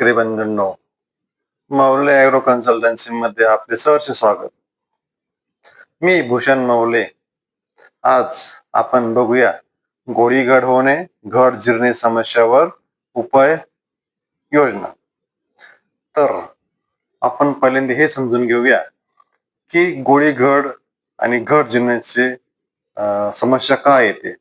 शेतकरी बंधूंनो मौले agro consultancy मध्ये आपले सहर्ष स्वागत. मी भूषण मौले आज आपण बघूया गोळी घड होणे घड जिरणे समस्यावर उपाय योजना. तर आपण पहिल्यांदा हे समजून घेऊया की गोळी घड आणि घड जिरण्याची समस्या का येते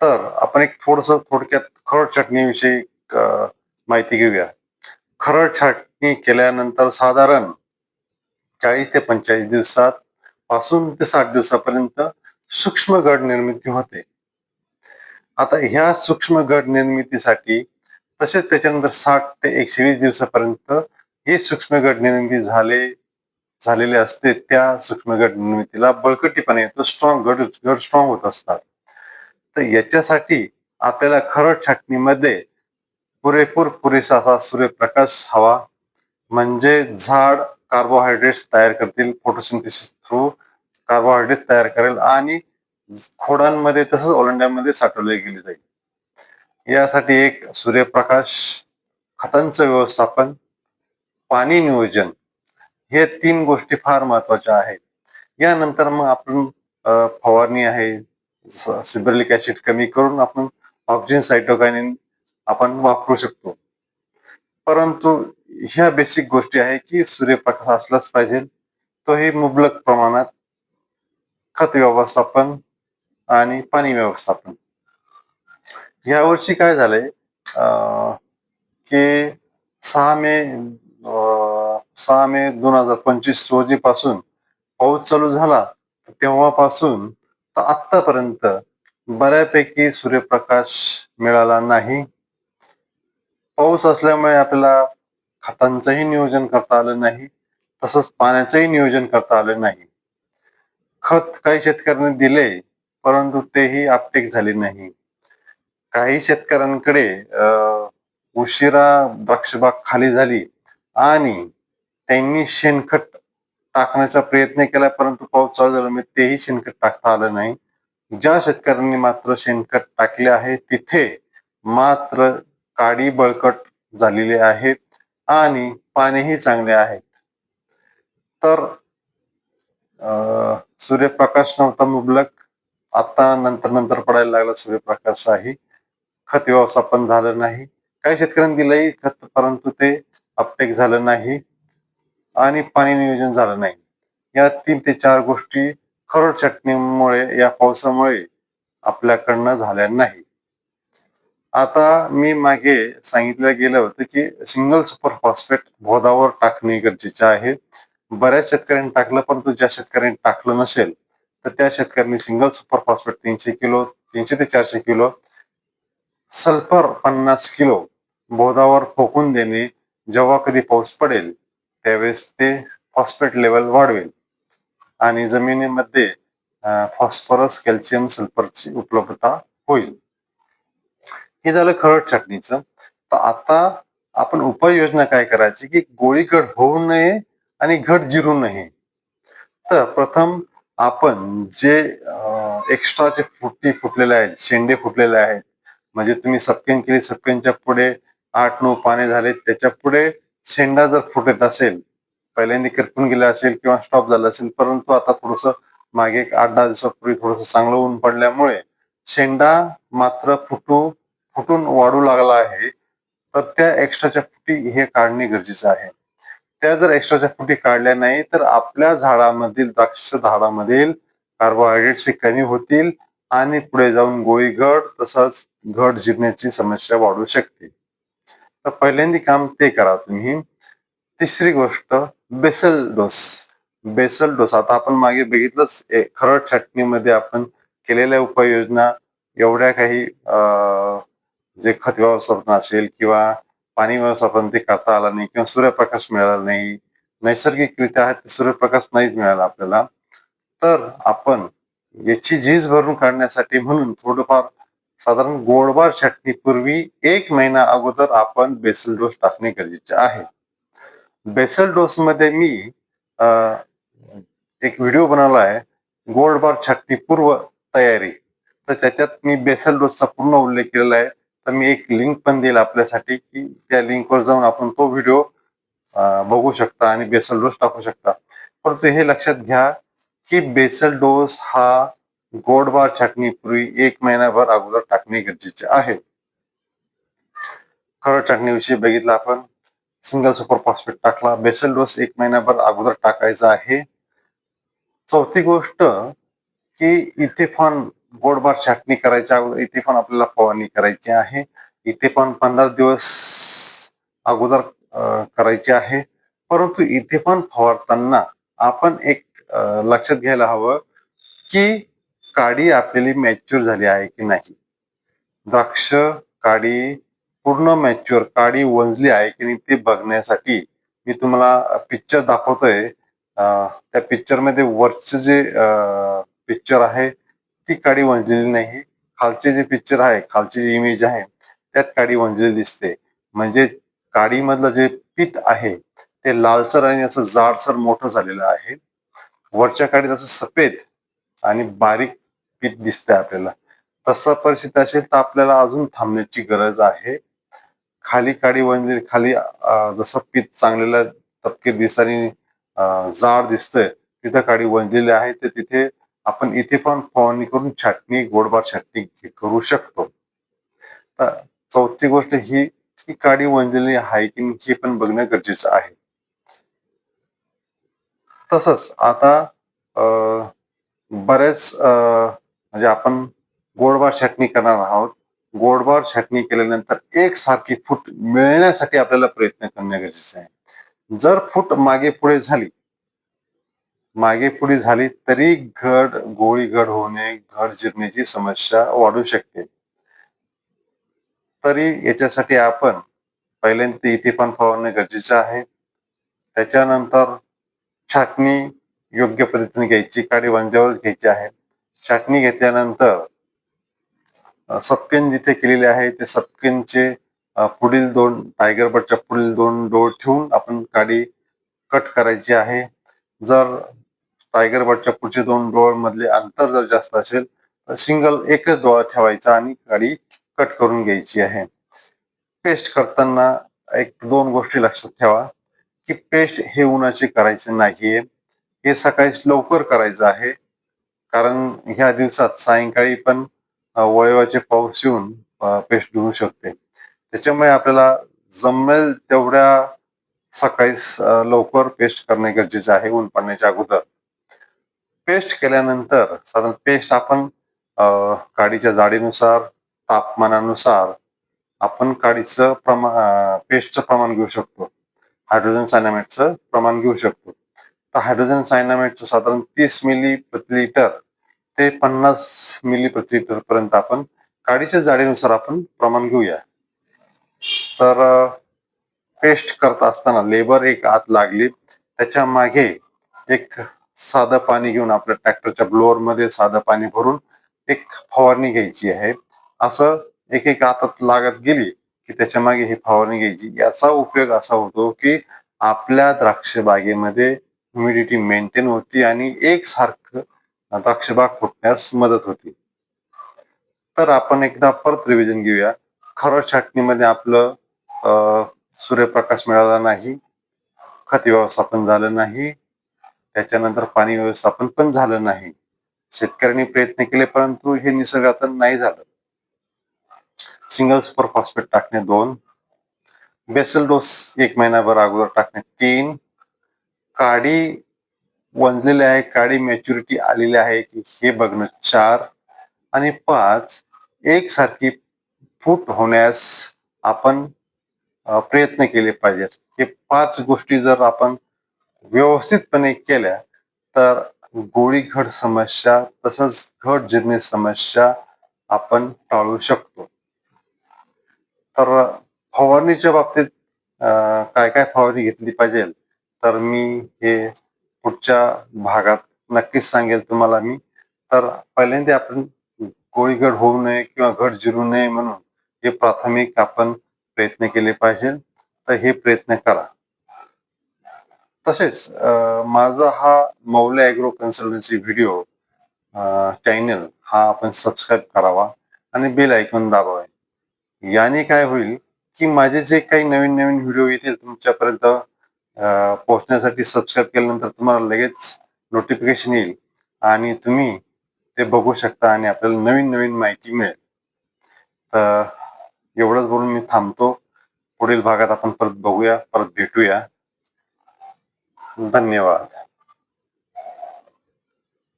तर आपण एक थोडस थोडक्यात खड चटणीविषयी माहिती घेऊया. खरड छाटणी केल्यानंतर साधारण चाळीस ते पंचेचाळीस दिवसात पासून ते साठ दिवसापर्यंत सूक्ष्म गड निर्मिती होते. आता ह्या सूक्ष्म गड निर्मितीसाठी तसेच त्याच्यानंतर साठ ते एकशे वीस दिवसापर्यंत हे सूक्ष्म गड निर्मिती झाले झालेले असते. त्या सूक्ष्म गड निर्मितीला बळकटीपणा येतो स्ट्रॉंग गड गड स्ट्रॉंग होत असतात. तर याच्यासाठी आपल्याला खरड छाटणीमध्ये पुरेपूर पुरेसा असा सूर्यप्रकाश हवा. म्हणजे झाड कार्बोहायड्रेट्स तयार करतील फोटोसिंथेसिस थ्रू कार्बोहायड्रेट तयार करेल आणि खोडांमध्ये तसंच ओलंड्यामध्ये साठवले गेले जाईल. यासाठी एक सूर्यप्रकाश खतांचं व्यवस्थापन पाणी नियोजन हे तीन गोष्टी फार महत्त्वाच्या आहेत. यानंतर मग आपण फवारणी आहे. सिब्रलिक ऍसिड कमी करून आपण ऑक्सिजन सायटोकायनिन आपण वापरू शकतो. परंतु ह्या बेसिक गोष्टी आहे की सूर्यप्रकाश असलाच पाहिजे. तोही मुबलक प्रमाणात खत व्यवस्थापन आणि पाणी व्यवस्थापन. यावर्षी काय झालंय? अं, की सहा मे अं, सहा मे दोन हजार पंचवीस रोजी पासून पाऊस चालू झाला. तेव्हापासून तर आतापर्यंत बऱ्यापैकी सूर्यप्रकाश मिळाला नाही. पाऊस असल्यामुळे आपल्याला खतांचंही नियोजन करता आलं नाही तसंच पाण्याचंही नियोजन करता आलं नाही. खत काही शेतकऱ्यांनी दिले परंतु तेही आपटेक झाले नाही. काही शेतकऱ्यांकडे उशिरा द्राक्षबाग खाली झाली आणि त्यांनी शेणखत टाकण्याचा प्रयत्न केला परंतु पाऊस चालू झाल्यामुळे तेही शेणखत टाकता आलं नाही. ज्या शेतकऱ्यांनी मात्र शेणखत टाकले आहे तिथे मात्र काडी बळकट झालेली आहेत आणि पाणीही चांगले आहेत. तर अं, सूर्यप्रकाश नव्हता मुबलक. आता नंतर नंतर पडायला लागला सूर्यप्रकाश आहे. खत व्यवस्थापन झालं नाही. काही शेतकऱ्यांनी दिलंही खत परंतु ते अपटेक झालं नाही आणि पाणी नियोजन झालं नाही. या तीन ते चार गोष्टी खरड चटणीमुळे या पावसामुळे आपल्याकडनं झाल्या नाही. आता मी मागे सांगितलं गेलं होतं की सिंगल सुपर फॉस्फेट भोदावर टाकणे गरजेचे आहे. बऱ्याच शेतकऱ्यांनी टाकलं परंतु ज्या शेतकऱ्यांनी टाकलं नसेल तर त्या शेतकऱ्यांनी सिंगल सुपर फॉस्फेट तीनशे किलो तीनशे ते चारशे किलो सल्फर पन्नास किलो बोधावर फोकून देणे जेव्हा कधी पाऊस पडेल त्यावेळेस ते फॉस्फेट लेवल वाढवेल. आणि जमिनीमध्ये फॉस्फरस कॅल्शियम सल्फरची उपलब्धता होईल. हे झालं खरड छाटणीचं तर आता आपण उपाययोजना काय करायची की गोळी घट होऊ नये आणि घट जिरू नये. तर प्रथम आपण जे एक्स्ट्राचे फुटी फुटलेले आहेत शेंडे फुटलेले आहेत म्हणजे तुम्ही सपकेन केली सपकेनच्या पुढे आठ नऊ पाने झाले त्याच्या पुढे शेंडा जर फुटत असेल पहिल्यांदा किरपून गेला असेल किंवा स्टॉप झाला असेल परंतु आता थोडस मागे एक आठ दहा दिवसापूर्वी थोडस चांगलं ऊन पडल्यामुळे शेंडा मात्र फुटू फुटून वाढू लागला आहे तर त्या एक्स्ट्राच्या फुटी हे काढणे गरजेचं आहे. त्या जर एक्स्ट्राच्या फुटी काढल्या नाही तर आपल्या झाडामधील द्राक्ष झाडामधील कार्बोहायड्रेट्स हे कमी होतील आणि पुढे जाऊन गोळीगड तसंच घट जिरण्याची समस्या वाढू शकते. तर पहिल्यांदा काम ते करा तुम्ही. तिसरी गोष्ट बेसल डोस. बेसल डोस आता आपण मागे बघितलंच खरड छाटणीमध्ये आपण केलेल्या उपाययोजना एवढ्या काही अं, जे खत व्यवस्थापन असेल किंवा पाणी व्यवस्थापन ते करता आलं नाही किंवा सूर्यप्रकाश मिळाला नाही नैसर्गिकरित्या ते सूर्यप्रकाश नाहीच मिळाला आपल्याला. तर आपण याची झीज भरून काढण्यासाठी म्हणून थोडंफार साधारण गोडबार छाटणीपूर्वी एक महिना अगोदर आपण बेसल डोस टाकणे गरजेचे आहे. बेसल डोस मध्ये मी एक व्हिडिओ बनवला आहे गोडबार छाटणी पूर्व तयारी. तर त्याच्यात मी बेसल डोसचा पूर्ण उल्लेख केलेला आहे. तर मी एक लिंक पण देईल आपल्यासाठी की त्या लिंकवर जाऊन आपण तो व्हिडिओ बघू शकता आणि बेसल डोस टाकू शकता. परंतु हे लक्षात घ्या की बेसल डोस हा गोडबार छाटणीपूर्वी एक महिनाभर अगोदर टाकणे गरजेचे आहे. खरं छाटणीविषयी बघितलं आपण सिंगल सुपर फॉस्फेट टाकला बेसल डोस एक महिनाभर अगोदर टाकायचा आहे. चौथी गोष्ट की इथे फॉन गोडभार छाटणी करायच्या अगोदर इथे पण आपल्याला फवारणी करायची आहे. इथे पण पंधरा दिवस अगोदर करायची आहे. परंतु इथे पण फवारताना आपण एक लक्षात घ्यायला हवं की काडी आपल्याली मॅच्युअर झाली आहे की नाही. द्राक्ष काडी पूर्ण मॅच्युअर काडी वंजली आहे की नाही ते बघण्यासाठी मी तुम्हाला पिक्चर दाखवतोय. त्या पिक्चरमध्ये वरचं जे पिक्चर आहे ती काडी वंजलेली नाही. खालचे जे पिक्चर आहे खालची जी इमेज आहे त्यात काडी वंजलेली दिसते. म्हणजे काडीमधलं जे पीत आहे ते लालसर आणि असं जाडसर मोठं झालेलं आहे. वरच्या काडीत असं सफेद आणि बारीक पीत दिसतंय आपल्याला. तसं परिस्थिती असेल तर आपल्याला अजून थांबण्याची गरज आहे. खाली काडी वंजली खाली जसं पीत चांगलेलं तपकीर दिसत आणि जाड दिसतंय तिथं काडी वंजलेली आहे तर तिथे आपण इथे पण फवारणी करून छाटणी गोडबार छाटणी करू शकतो. तर चौथी गोष्ट ही की काडी वंजलेली आहे की हे पण बघणं गरजेचं आहे. तसंच आता अं, बरेच अं, म्हणजे आपण गोडबार छाटणी करणार आहोत. गोडबार छाटणी केल्यानंतर एक सारखी फूट मिळण्यासाठी आपल्याला प्रयत्न करणे गरजेचे आहे. जर फूट मागे पुढे झाली मागे पुढे झाली तरी घड गोळी घड होणे घड जिरण्याची समस्या वाढू शकते. तरी याच्यासाठी आपण पहिल्यांदा इथे पण फवारणे गरजेचे आहे. त्याच्यानंतर छाटणी योग्य पद्धतीने घ्यायची काडी वांज्यावरच घ्यायची आहे. छाटणी घेतल्यानंतर सपकेन जिथे केलेले आहे ते सपकेनचे पुढील दोन टायगर बटच्या पुढील दोन डोळ ठेवून आपण काडी कट करायची आहे. जर टायगर बटच्या पुढचे दोन डोळ मधले अंतर जर जास्त असेल तर सिंगल एकच डोळा ठेवायचा आणि गाडी कट करून घ्यायची आहे. पेस्ट करताना एक दोन गोष्टी लक्षात ठेवा की पेस्ट हे उन्हाचे करायचे नाहीये. हे सकाळी लवकर करायचं आहे. कारण ह्या दिवसात सायंकाळी पण वळवाचे पाऊस येऊन पेस्ट धुवू शकते. त्याच्यामुळे आपल्याला जमेल तेवढ्या सकाळी लवकर पेस्ट करणे गरजेचे आहे ऊन पडण्याच्या अगोदर. पेस्ट केल्यानंतर साधारण पेस्ट आपण काडीच्या जाडीनुसार तापमानानुसार आपण काडीचं प्रमाण पेस्टचं प्रमाण घेऊ शकतो. हायड्रोजन सायनामेटचं प्रमाण घेऊ शकतो. तर हायड्रोजन सायनामेटचं साधारण तीस मिली प्रति लिटर ते पन्नास मिली प्रति लिटर पर्यंत आपण काडीच्या जाडीनुसार आपण प्रमाण घेऊया. तर पेस्ट करत असताना लेबर एक आत लागली. त्याच्यामागे एक साधं पाणी घेऊन आपल्या ट्रॅक्टरच्या ब्लोअरमध्ये साधं पाणी भरून एक फवारणी घ्यायची आहे. असं एक एक हातात लागत गेली की त्याच्यामागे ही फवारणी घ्यायची. याचा उपयोग असा होतो की आपल्या द्राक्ष बागेमध्ये ह्युमिडिटी मेंटेन होती आणि एक सारखं फुटण्यास मदत होती. तर आपण एकदा परत रिव्हिजन घेऊया. खरं छाटणीमध्ये आपलं अं, सूर्यप्रकाश मिळाला नाही. खत व्यवस्थापन झालं नाही. त्याच्यानंतर पाणी व्यवस्थापन पण झालं नाही. शेतकऱ्यांनी प्रयत्न केले परंतु हे निसर्गात नाही झालं. सिंगल सुपर फॉस्फेट टाकणे दोन. बेसल डोस एक महिनाभर अगोदर टाकणे तीन. काडी वंजलेली आहे काडी मॅच्युरिटी आलेली आहे की हे बघणं चार. आणि पाच एकसारखी फूट होण्यास आपण प्रयत्न केले पाहिजेत. हे पाच गोष्टी जर आपण व्यवस्थितपणे केल्या तर गोळी घट समस्या तसंच घट जिरणे समस्या आपण टाळू शकतो. तर फवारणीच्या बाबतीत काय काय फवारणी घेतली पाहिजे? तर मी हे पुढच्या भागात नक्कीच सांगेल तुम्हाला मी. तर पहिल्यांदा आपण गोळीगड होऊ नये किंवा घट जिरू नये म्हणून हे प्राथमिक आपण प्रयत्न केले पाहिजे. तर हे प्रयत्न करा. तसेच माझा हा Maulya agro consultancy video channel हा आपण सबस्क्राईब करावा आणि बेल ऐकून दाबावे. याने काय होईल की माझे जे काही नवीन नवीन व्हिडिओ येतील तुमच्यापर्यंत पोहोचण्यासाठी सबस्क्राईब केल्यानंतर तुम्हाला लगेच नोटिफिकेशन येईल आणि तुम्ही ते बघू शकता आणि आपल्याला नवीन नवीन माहिती मिळेल. तर एवढंच बोलून मी थांबतो. पुढील भागात आपण परत बघूया परत भेटूया. धन्यवाद